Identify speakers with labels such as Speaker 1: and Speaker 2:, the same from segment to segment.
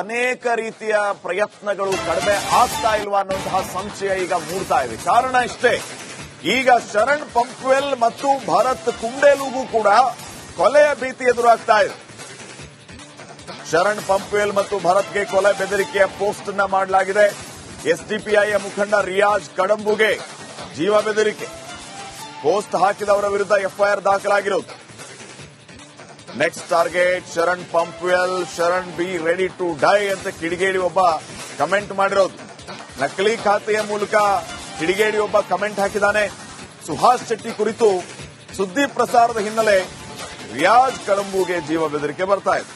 Speaker 1: ಅನೇಕ ರೀತಿಯ ಪ್ರಯತ್ನಗಳು ಕಡಿಮೆ ಆಗ್ತಾ ಇಲ್ವಾ ಅನ್ನುವಂತಹ ಸಂಶಯ ಈಗ ಮೂಡ್ತಾ ಇದೆ. ಕಾರಣ ಇಷ್ಟೇ, ಈಗ ಶರಣ್ ಪಂಪ್ವೆಲ್ ಮತ್ತು ಭರತ್ ಕುಂಡೇಲುಗೂ ಕೂಡ ಕೊಲೆಯ ಭೀತಿ ಎದುರಾಗ್ತಾ ಇದೆ. ಶರಣ್ ಪಂಪ್ವೆಲ್ ಮತ್ತು ಭರತ್ಗೆ ಕೊಲೆ ಬೆದರಿಕೆಯ ಪೋಸ್ಟ್ ಅನ್ನ ಮಾಡಲಾಗಿದೆ. ಎಸ್ಡಿಪಿಐಯ ಮುಖಂಡ ರಿಯಾಜ್ ಕಡಂಬುಗೆ ಜೀವ ಬೆದರಿಕೆ. ಪೋಸ್ಟ್ ಹಾಕಿದವರ ವಿರುದ್ಧ FIR ದಾಖಲಾಗಿರೋದು. Next target Sharan Pumpwell Sharan be ready to die ಅಂತ ಕಿಡಿಗೇಡಿ ಒಬ್ಬ ಕಮೆಂಟ್ ಮಾಡಿರೋದು. ನಕಲಿ ಖಾತೆಯ ಮೂಲಕ ಕಿಡಿಗೇಡಿ ಒಬ್ಬ ಕಮೆಂಟ್ ಹಾಕಿದ್ದಾನೆ. ಸುಹಾಸ್ ಶೆಟ್ಟಿ ಕುರಿತು ಸುದ್ದಿ ಪ್ರಸಾರದ ಹಿನ್ನೆಲೆ ರಿಯಾಜ್ ಕಳಂಬುಗೆ ಜೀವ ಬೆದರಿಕೆ ಬರ್ತಾ ಇದೆ.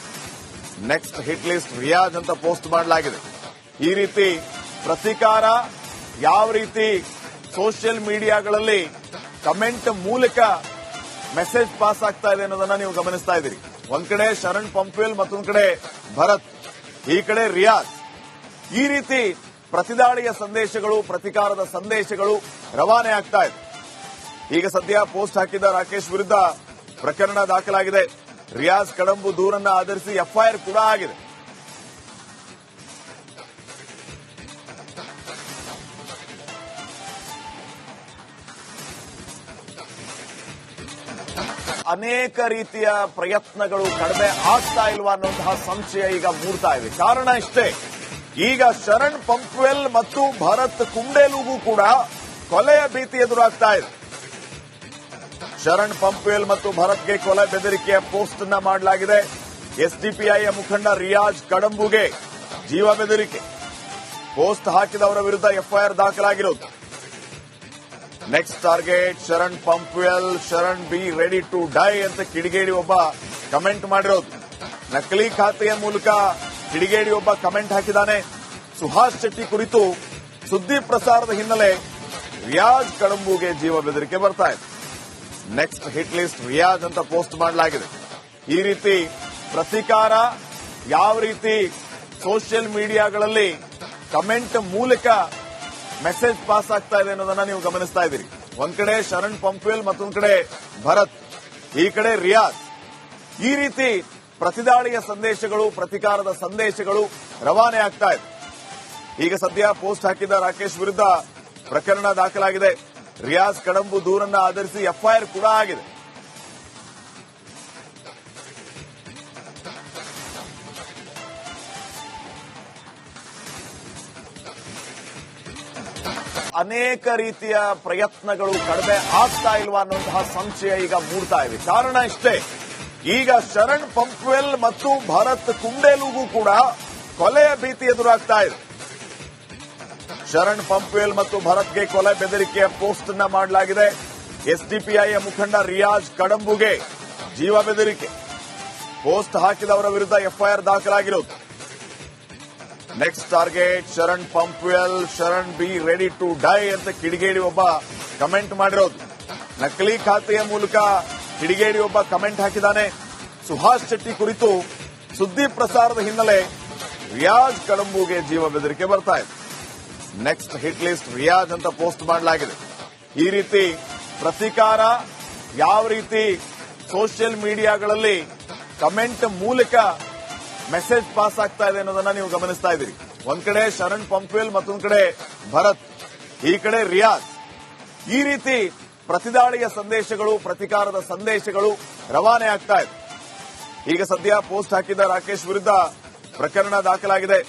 Speaker 1: ನೆಕ್ಸ್ಟ್ ಹಿಟ್ ಲಿಸ್ಟ್ ರಿಯಾಜ್ ಅಂತ ಪೋಸ್ಟ್ ಮಾಡಲಾಗಿದೆ. ಈ ರೀತಿ ಪ್ರತಿಕಾರ ಯಾವ ರೀತಿ ಸೋಷಿಯಲ್ ಮೀಡಿಯಾಗಳಲ್ಲಿ ಕಮೆಂಟ್ ಮೂಲಕ ಮೆಸೇಜ್ ಪಾಸ್ ಆಗ್ತಾ ಇದೆ ಅನ್ನೋದನ್ನ ನೀವು ಗಮನಿಸ್ತಾ ಇದ್ದೀರಿ. ಒಂದ್ ಕಡೆ ಶರಣ್ ಪಂಪೇಲ್ ಮತ್ತೊಂದ್ ಕಡೆ ಭರತ್, ಈ ಕಡೆ ರಿಯಾಜ್. ಈ ರೀತಿ ಪ್ರತಿದಾಳಿಯ ಸಂದೇಶಗಳು, ಪ್ರತಿಕಾರದ ಸಂದೇಶಗಳು ರವಾನೆ ಆಗ್ತಾ ಇದೆ. ಈಗ ಸದ್ಯ ಪೋಸ್ಟ್ ಹಾಕಿದ್ದ ರಾಕೇಶ್ ವಿರುದ್ಧ ಪ್ರಕರಣ ದಾಖಲಾಗಿದೆ. ರಿಯಾಜ್ ಕಡಂಬು ದೂರನ್ನ ಆಧರಿಸಿ ಎಫ್ಐಆರ್ ಕೂಡ ಆಗಿದೆ. ಅನೇಕ ರೀತಿಯ ಪ್ರಯತ್ನಗಳು ಕಡಿಮೆ ಆಗ್ತಾ ಇಲ್ವಾ ಅನ್ನುವಂತಹ ಸಂಶಯ ಈಗ ಮೂಡ್ತಾ ಇದೆ. ಕಾರಣ ಇಷ್ಟೇ. ಈಗ ಶರಣ್ ಪಂಪ್ವೆಲ್ ಮತ್ತು ಭರತ್ ಕುಂಡೇಲುಗೂ ಕೂಡ ಕೊಲೆಯ ಭೀತಿ ಎದುರಾಗ್ತಾ ಇದೆ. ಶರಣ್ ಪಂಪ್ವೆಲ್ ಮತ್ತು ಭರತ್ಗೆ ಕೊಲೆ ಬೆದರಿಕೆಯ ಪೋಸ್ಟ್ ಅನ್ನ ಮಾಡಲಾಗಿದೆ. ಎಸ್ಡಿಪಿಐಯ ಮುಖಂಡ ರಿಯಾಜ್ ಕಡಂಬುಗೆ ಜೀವ ಬೆದರಿಕೆ. ಪೋಸ್ಟ್ ಹಾಕಿದವರ ವಿರುದ್ಧ FIR ದಾಖಲಾಗಿರೋದು. Next target Sharan Pumpwell Sharan be ready to die ಅಂತ ಕಿಡಿಗೇಡಿ ಒಬ್ಬ ಕಮೆಂಟ್ ಮಾಡಿರೋದು. ನಕಲಿ ಖಾತೆಯ ಮೂಲಕ ಕಿಡಿಗೇಡಿ ಒಬ್ಬ ಕಮೆಂಟ್ ಹಾಕಿದ್ದಾನೆ. ಸುಹಾಸ್ ಶೆಟ್ಟಿ ಕುರಿತು ಸುದ್ದಿ ಪ್ರಸಾರದ ಹಿನ್ನೆಲೆ ರಿಯಾಜ್ ಕಡಂಬುಗೆ ಜೀವ ಬೆದರಿಕೆ ಬರ್ತಾ ಇದೆ. ನೆಕ್ಸ್ಟ್ ಹಿಟ್ ಲಿಸ್ಟ್ ರಿಯಾಜ್ ಅಂತ ಪೋಸ್ಟ್ ಮಾಡಲಾಗಿದೆ. ಈ ರೀತಿ ಪ್ರತಿಕಾರ ಯಾವ ರೀತಿ ಸೋಷಿಯಲ್ ಮೀಡಿಯಾಗಳಲ್ಲಿ ಕಮೆಂಟ್ ಮೂಲಕ ಮೆಸೇಜ್ ಪಾಸ್ ಆಗ್ತಾ ಇದೆ ಅನ್ನೋದನ್ನ ನೀವು ಗಮನಿಸ್ತಾ ಇದ್ದೀರಿ. ಒಂದ್ ಕಡೆ ಶರಣ್ ಪಂಪ್ವೆಲ್, ಮತ್ತೊಂದ್ ಕಡೆ ಭರತ್, ಈ ಕಡೆ ರಿಯಾಜ್. ಈ ರೀತಿ ಪ್ರತಿದಾಳಿಯ ಸಂದೇಶಗಳು, ಪ್ರತಿಕಾರದ ಸಂದೇಶಗಳು ರವಾನೆ ಆಗ್ತಾ ಇದೆ. ಈಗ ಸದ್ಯ ಪೋಸ್ಟ್ ಹಾಕಿದ್ದ ರಾಕೇಶ್ ವಿರುದ್ಧ ಪ್ರಕರಣ ದಾಖಲಾಗಿದೆ. ರಿಯಾಜ್ ಕಡಂಬು ದೂರನ್ನ ಆಧರಿಸಿ ಎಫ್ಐಆರ್ ಕೂಡ ಆಗಿದೆ. ಅನೇಕ ರೀತಿಯ ಪ್ರಯತ್ನಗಳು ಕಡಿಮೆ ಆಗ್ತಾ ಇಲ್ವಾ ಅನ್ನುವಂತಹ ಸಂಶಯ ಈಗ ಮೂಡ್ತಾ ಇದೆ. ಕಾರಣ ಇಷ್ಟೇ. ಈಗ ಶರಣ್ ಪಂಪ್ವೆಲ್ ಮತ್ತು ಭರತ್ ಕುಂಡೇಲುಗೂ ಕೂಡ ಕೊಲೆಯ ಭೀತಿ ಎದುರಾಗ್ತಾ ಇದೆ. ಶರಣ್ ಪಂಪ್ವೆಲ್ ಮತ್ತು ಭರತ್ಗೆ ಕೊಲೆ ಬೆದರಿಕೆಯ ಪೋಸ್ಟ್ ಅನ್ನ ಮಾಡಲಾಗಿದೆ. ಎಸ್ಡಿಪಿಐಯ ಮುಖಂಡ ರಿಯಾಜ್ ಕಡಂಬುಗೆ ಜೀವ ಬೆದರಿಕೆ. ಪೋಸ್ಟ್ ಹಾಕಿದವರ ವಿರುದ್ಧ FIR ದಾಖಲಾಗಿರೋದು. Next target Sharan Pumpwell Sharan be ready to die ಅಂತ ಕಿಡಿಗೇಡಿ ಒಬ್ಬ ಕಮೆಂಟ್ ಮಾಡಿರೋದು. ನಕಲಿ ಖಾತೆಯ ಮೂಲಕ ಕಿಡಿಗೇಡಿ ಒಬ್ಬ ಕಮೆಂಟ್ ಹಾಕಿದ್ದಾನೆ. ಸುಹಾಸ್ ಶೆಟ್ಟಿ ಕುರಿತು ಸುದ್ದಿ ಪ್ರಸಾರದ ಹಿನ್ನೆಲೆ ರಿಯಾಜ್ ಕಡಂಬುಗೆ ಜೀವ ಬೆದರಿಕೆ ಬರ್ತಾ ಇದೆ. ನೆಕ್ಸ್ಟ್ ಹಿಟ್ ಲಿಸ್ಟ್ ರಿಯಾಜ್ ಅಂತ ಪೋಸ್ಟ್ ಮಾಡಲಾಗಿದೆ. ಈ ರೀತಿ ಪ್ರತಿಕಾರ ಯಾವ ರೀತಿ ಸೋಷಿಯಲ್ ಮೀಡಿಯಾಗಳಲ್ಲಿ ಕಮೆಂಟ್ ಮೂಲಕ ಮೆಸೇಜ್ ಪಾಸ್ ಆಗ್ತಾ ಇದೆ ಅನ್ನೋದನ್ನ ನೀವು ಗಮನಿಸ್ತಾ ಇದ್ದೀರಿ. ಒಂದ್ ಕಡೆ ಶರಣ್ ಪಂಪ್ವೆಲ್, ಮತ್ತೊಂದ್ ಕಡೆ ಭರತ್, ಈ ಕಡೆ ರಿಯಾಜ್. ಈ ರೀತಿ ಪ್ರತಿದಾಳಿಯ ಸಂದೇಶಗಳು, ಪ್ರತಿಕಾರದ ಸಂದೇಶಗಳು ರವಾನೆ ಆಗ್ತಾ ಇದೆ. ಈಗ ಸದ್ಯ ಪೋಸ್ಟ್ ಹಾಕಿದ್ದ ರಾಕೇಶ್ ವಿರುದ್ಧ ಪ್ರಕರಣ ದಾಖಲಾಗಿದೆ.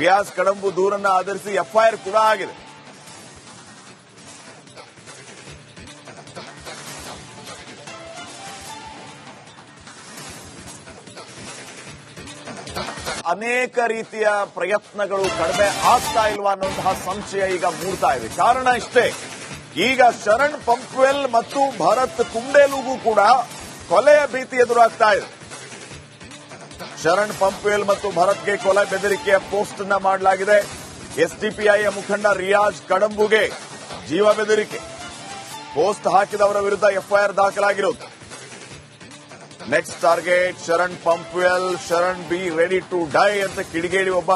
Speaker 1: ರಿಯಾಜ್ ಕಡಂಬು ದೂರನ್ನ ಆಧರಿಸಿ ಎಫ್ಐಆರ್ ಕೂಡ ಆಗಿದೆ. ಅನೇಕ ರೀತಿಯ ಪ್ರಯತ್ನಗಳು ಕಡಿಮೆ ಆಗ್ತಾ ಇಲ್ವಾ ಅನ್ನುವಂತಹ ಸಂಶಯ ಈಗ ಮೂಡ್ತಾ ಇದೆ. ಕಾರಣ ಇಷ್ಟೇ. ಈಗ ಶರಣ್ ಪಂಪ್ವೆಲ್ ಮತ್ತು ಭರತ್ ಕುಂಡೇಲುಗೂ ಕೂಡ ಕೊಲೆಯ ಭೀತಿ ಎದುರಾಗ್ತಾ ಇದೆ. ಶರಣ್ ಪಂಪ್ವೆಲ್ ಮತ್ತು ಭರತ್ಗೆ ಕೊಲೆ ಬೆದರಿಕೆಯ ಪೋಸ್ಟ್ ಅನ್ನ ಮಾಡಲಾಗಿದೆ. ಎಸ್ಡಿಪಿಐಯ ಮುಖಂಡ ರಿಯಾಜ್ ಕಡಂಬುಗೆ ಜೀವ ಬೆದರಿಕೆ. ಪೋಸ್ಟ್ ಹಾಕಿದವರ ವಿರುದ್ಧ FIR ದಾಖಲಾಗಿರೋದು. Next target Sharan Pumpwell Sharan be ready to die ಅಂತ ಕಿಡಿಗೇಡಿ ಒಬ್ಬ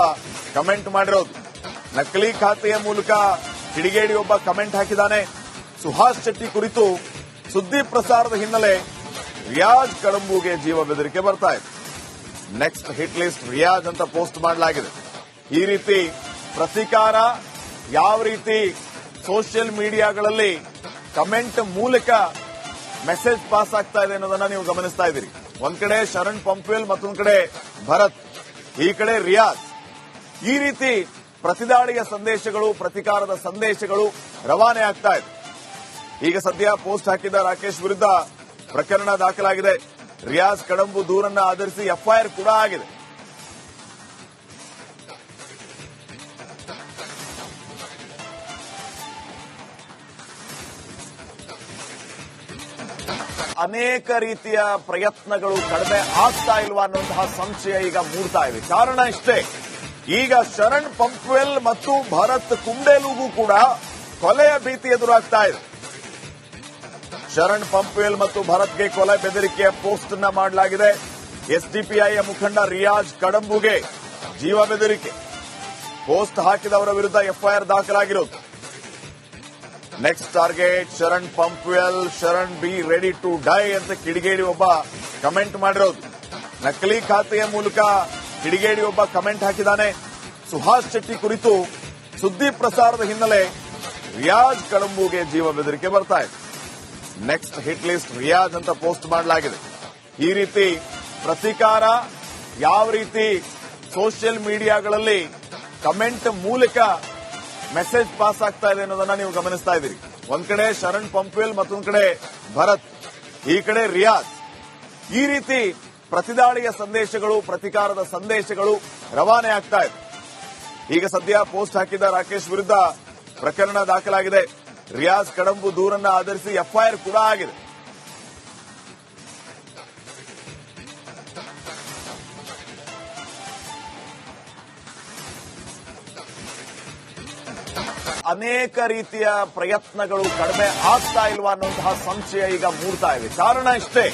Speaker 1: ಕಮೆಂಟ್ ಮಾಡಿರೋದು. ನಕಲಿ ಖಾತೆಯ ಮೂಲಕ ಕಿಡಿಗೇಡಿ ಒಬ್ಬ ಕಮೆಂಟ್ ಹಾಕಿದ್ದಾನೆ. ಸುಹಾಸ್ ಶೆಟ್ಟಿ ಕುರಿತು ಸುದ್ದಿ ಪ್ರಸಾರದ ಹಿನ್ನೆಲೆ ರಿಯಾಜ್ ಕಡಂಬುಗೆ ಜೀವ ಬೆದರಿಕೆ ಬರ್ತಾ ಇದೆ. ನೆಕ್ಸ್ಟ್ ಹಿಟ್ ಲಿಸ್ಟ್ ರಿಯಾಜ್ ಅಂತ ಪೋಸ್ಟ್ ಮಾಡಲಾಗಿದೆ. ಈ ರೀತಿ ಪ್ರತಿಕಾರ ಯಾವ ರೀತಿ ಸೋಷಿಯಲ್ ಮೀಡಿಯಾಗಳಲ್ಲಿ ಕಮೆಂಟ್ ಮೂಲಕ ಮೆಸೇಜ್ ಪಾಸ್ ಆಗ್ತಾ ಇದೆ ಅನ್ನೋದನ್ನ ನೀವು ಗಮನಿಸ್ತಾ ಇದ್ದೀರಿ. ಒಂದ್ ಕಡೆ ಶರಣ್ ಪಂಪ್ವೆಲ್ ಮತ್ತೊಂದ್ ಕಡೆ ಭರತ್, ಈ ಕಡೆ ರಿಯಾಜ್. ಈ ರೀತಿ ಪ್ರತಿದಾಳಿಯ ಸಂದೇಶಗಳು, ಪ್ರತಿಕಾರದ ಸಂದೇಶಗಳು ರವಾನೆ ಆಗ್ತಾ ಇದೆ. ಈಗ ಸದ್ಯ ಪೋಸ್ಟ್ ಹಾಕಿದ್ದ ರಾಕೇಶ್ ವಿರುದ್ಧ ಪ್ರಕರಣ ದಾಖಲಾಗಿದೆ. ರಿಯಾಜ್ ಕಡಂಬು ದೂರನ್ನ ಆಧರಿಸಿ ಎಫ್ಐಆರ್ ಕೂಡ ಆಗಿದೆ. ಅನೇಕ ರೀತಿಯ ಪ್ರಯತ್ನಗಳು ಕಡಿಮೆ ಆಗ್ತಾ ಇಲ್ವಾ ಅನ್ನುವಂತಹ ಸಂಶಯ ಈಗ ಮೂಡ್ತಾ ಇದೆ. ಕಾರಣ ಇಷ್ಟೇ. ಈಗ ಶರಣ್ ಪಂಪ್ವೆಲ್ ಮತ್ತು ಭರತ್ ಕುಂಡೇಲುಗೂ ಕೂಡ ಕೊಲೆಯ ಭೀತಿ ಎದುರಾಗ್ತಾ ಇದೆ. ಶರಣ್ ಪಂಪ್ವೆಲ್ ಮತ್ತು ಭರತ್ಗೆ ಕೊಲೆ ಬೆದರಿಕೆಯ ಪೋಸ್ಟ್ ಅನ್ನ ಮಾಡಲಾಗಿದೆ. ಎಸ್ಡಿಪಿಐಯ ಮುಖಂಡ ರಿಯಾಜ್ ಕಡಂಬುಗೆ ಜೀವ ಬೆದರಿಕೆ. ಪೋಸ್ಟ್ ಹಾಕಿದವರ ವಿರುದ್ಧ FIR ದಾಖಲಾಗಿರೋದು. Next target Sharan Pumpwell Sharan be ready to die ಅಂತ ಕಿಡಿಗೇಡಿ ಒಬ್ಬ ಕಮೆಂಟ್ ಮಾಡಿರೋದು. ನಕಲಿ ಖಾತೆಯ ಮೂಲಕ ಕಿಡಿಗೇಡಿ ಒಬ್ಬ ಕಮೆಂಟ್ ಹಾಕಿದ್ದಾನೆ. ಸುಹಾಸ್ ಶೆಟ್ಟಿ ಕುರಿತು ಸುದ್ದಿ ಪ್ರಸಾರದ ಹಿನ್ನೆಲೆ ರಿಯಾಜ್ ಕಳಂಬುಗೆ ಜೀವ ಬೆದರಿಕೆ ಬರ್ತಾ ಇದೆ. ನೆಕ್ಸ್ಟ್ ಹಿಟ್ ಲಿಸ್ಟ್ ರಿಯಾಜ್ ಅಂತ ಪೋಸ್ಟ್ ಮಾಡಲಾಗಿದೆ. ಈ ರೀತಿ ಪ್ರತಿಕಾರ ಯಾವ ರೀತಿ ಸೋಷಿಯಲ್ ಮೀಡಿಯಾಗಳಲ್ಲಿ ಕಮೆಂಟ್ ಮೂಲಕ ಮೆಸೇಜ್ ಪಾಸ್ ಆಗ್ತಾ ಇದೆ ಅನ್ನೋದನ್ನ ನೀವು ಗಮನಿಸ್ತಾ ಇದ್ದೀರಿ. ಒಂದ್ ಕಡೆ ಶರಣ್ ಪಂಪ್ವೆಲ್, ಮತ್ತೊಂದ್ ಕಡೆ ಭರತ್, ಈ ಕಡೆ ರಿಯಾಜ್. ಈ ರೀತಿ ಪ್ರತಿದಾಳಿಯ ಸಂದೇಶಗಳು, ಪ್ರತಿಕಾರದ ಸಂದೇಶಗಳು ರವಾನೆ ಆಗ್ತಾ ಇದೆ. ಈಗ ಸದ್ಯ ಪೋಸ್ಟ್ ಹಾಕಿದ ರಾಕೇಶ್ ವಿರುದ್ಧ ಪ್ರಕರಣ ದಾಖಲಾಗಿದೆ. ರಿಯಾಜ್ ಕಡಂಬು ದೂರನ್ನ ಆಧರಿಸಿ ಎಫ್ಐಆರ್ ಕೂಡ ಆಗಿದೆ. ಅನೇಕ ರೀತಿಯ ಪ್ರಯತ್ನಗಳು ಕಡಿಮೆ ಆಗ್ತಾ ಇಲ್ವಾ ಅನ್ನುವಂತಹ ಸಂಶಯ ಈಗ ಮೂಡ್ತಾ ಇದೆ. ಕಾರಣ ಇಷ್ಟೇ,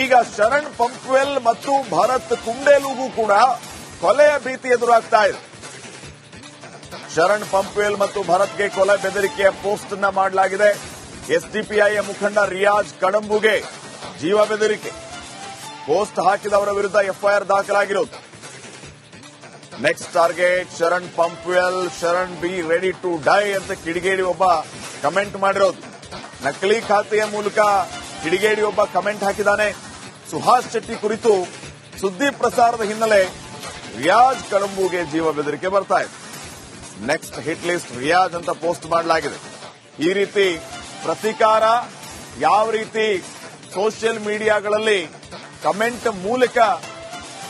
Speaker 1: ಈಗ ಶರಣ್ ಪಂಪ್ವೆಲ್ ಮತ್ತು ಭರತ್ ಕುಂಡೇಲುಗೂ ಕೂಡ ಕೊಲೆಯ ಭೀತಿ ಎದುರಾಗ್ತಾ ಇದೆ. ಶರಣ್ ಪಂಪ್ವೆಲ್ ಮತ್ತು ಭರತ್ಗೆ ಕೊಲೆ ಬೆದರಿಕೆಯ ಪೋಸ್ಟ್ ಅನ್ನ ಮಾಡಲಾಗಿದೆ. ಎಸ್ಡಿಪಿಐಯ ಮುಖಂಡ ರಿಯಾಜ್ ಕಡಂಬುಗೆ ಜೀವ ಬೆದರಿಕೆ. ಪೋಸ್ಟ್ ಹಾಕಿದವರ ವಿರುದ್ಧ FIR ದಾಖಲಾಗಿರೋದು. Next target Sharan Pumpwell Sharan be ready to die ಅಂತ ಕಿಡಿಗೇಡಿ ಒಬ್ಬ ಕಮೆಂಟ್ ಮಾಡಿರೋದು. ನಕಲಿ ಖಾತೆಯ ಮೂಲಕ ಕಿಡಿಗೇಡಿ ಒಬ್ಬ ಕಮೆಂಟ್ ಹಾಕಿದ್ದಾನೆ. ಸುಹಾಸ್ ಶೆಟ್ಟಿ ಕುರಿತು ಸುದ್ದಿ ಪ್ರಸಾರದ ಹಿನ್ನೆಲೆ ರಿಯಾಜ್ ಕಡಂಬುಗೆ ಜೀವ ಬೆದರಿಕೆ ಬರ್ತಾ ಇದೆ. ನೆಕ್ಸ್ಟ್ ಹಿಟ್ ಲಿಸ್ಟ್ ರಿಯಾಜ್ ಅಂತ ಪೋಸ್ಟ್ ಮಾಡಲಾಗಿದೆ. ಈ ರೀತಿ ಪ್ರತಿಕಾರ ಯಾವ ರೀತಿ ಸೋಷಿಯಲ್ ಮೀಡಿಯಾಗಳಲ್ಲಿ ಕಮೆಂಟ್ ಮೂಲಕ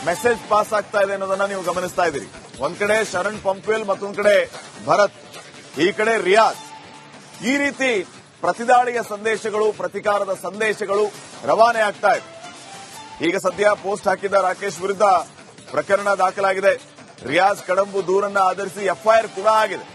Speaker 1: ಮೆಸೇಜ್ ಪಾಸ್ ಆಗ್ತಾ ಇದೆ ಅನ್ನೋದನ್ನ ನೀವು ಗಮನಿಸ್ತಾ ಇದ್ದೀರಿ. ಒಂದ್ ಕಡೆ ಶರಣ್ ಪಂಪ್ವೆಲ್ ಮತ್ತೊಂದ್ ಕಡೆ ಭರತ್, ಈ ಕಡೆ ರಿಯಾಜ್. ಈ ರೀತಿ ಪ್ರತಿದಾಳಿಯ ಸಂದೇಶಗಳು, ಪ್ರತಿಕಾರದ ಸಂದೇಶಗಳು ರವಾನೆ ಆಗ್ತಾ ಇದೆ. ಈಗ ಸದ್ಯ ಪೋಸ್ಟ್ ಹಾಕಿದ್ದ ರಾಕೇಶ್ ವಿರುದ್ಧ ಪ್ರಕರಣ ದಾಖಲಾಗಿದೆ. ರಿಯಾಜ್ ಕಡಂಬು ದೂರನ್ನ ಆಧರಿಸಿ ಎಫ್ಐಆರ್ ಕೂಡ ಆಗಿದೆ.